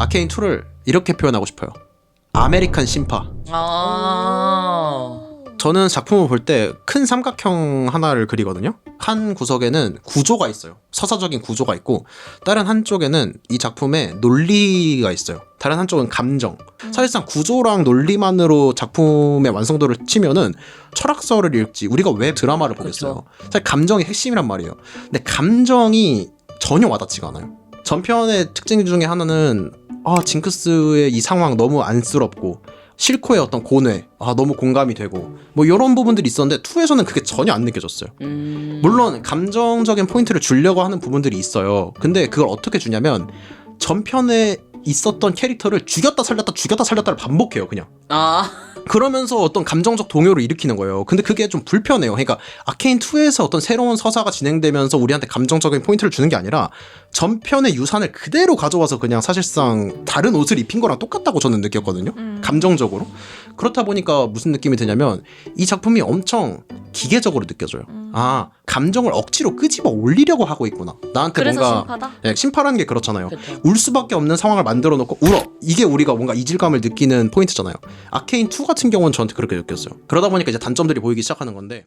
아케인 2를 이렇게 표현하고 싶어요. 아메리칸 심파. 아. 저는 작품을 볼 때 큰 삼각형 하나를 그리거든요. 한 구석에는 구조가 있어요. 서사적인 구조가 있고 다른 한쪽에는 이 작품에 논리가 있어요. 다른 한쪽은 감정. 사실상 구조랑 논리만으로 작품의 완성도를 치면은 철학서를 읽지 우리가 왜 드라마를 보겠어요. 사실 감정이 핵심이란 말이에요. 근데 감정이 전혀 와닿지가 않아요. 전편의 특징 중에 하나는 아 징크스의 이 상황 너무 안쓰럽고 실코의 어떤 고뇌 아 너무 공감이 되고 뭐 이런 부분들이 있었는데 2에서는 그게 전혀 안 느껴졌어요. 음. 물론 감정적인 포인트를 주려고 하는 부분들이 있어요. 근데 그걸 어떻게 주냐면 전편에 있었던 캐릭터를 죽였다 살렸다 죽였다 살렸다를 반복해요 그냥. 아. 그러면서 어떤 감정적 동요를 일으키는 거예요. 근데 그게 좀 불편해요. 그러니까 아케인 2에서 어떤 새로운 서사가 진행되면서 우리한테 감정적인 포인트를 주는 게 아니라 전편의 유산을 그대로 가져와서 그냥 사실상 다른 옷을 입힌 거랑 똑같다고 저는 느꼈거든요. 음. 감정적으로. 그렇다 보니까 무슨 느낌이 드냐면 이 작품이 엄청 기계적으로 느껴져요. 음. 아, 감정을 억지로 끄집어 올리려고 하고 있구나. 나한테 그래서 뭔가 심파다. 예, 심파라는 게 그렇잖아요. 그쵸. 울 수밖에 없는 상황을 만들어 놓고 울어. 이게 우리가 뭔가 이질감을 느끼는 포인트잖아요. 아케인 2 같은 경우는 저한테 그렇게 느꼈어요. 그러다 보니까 이제 단점들이 보이기 시작하는 건데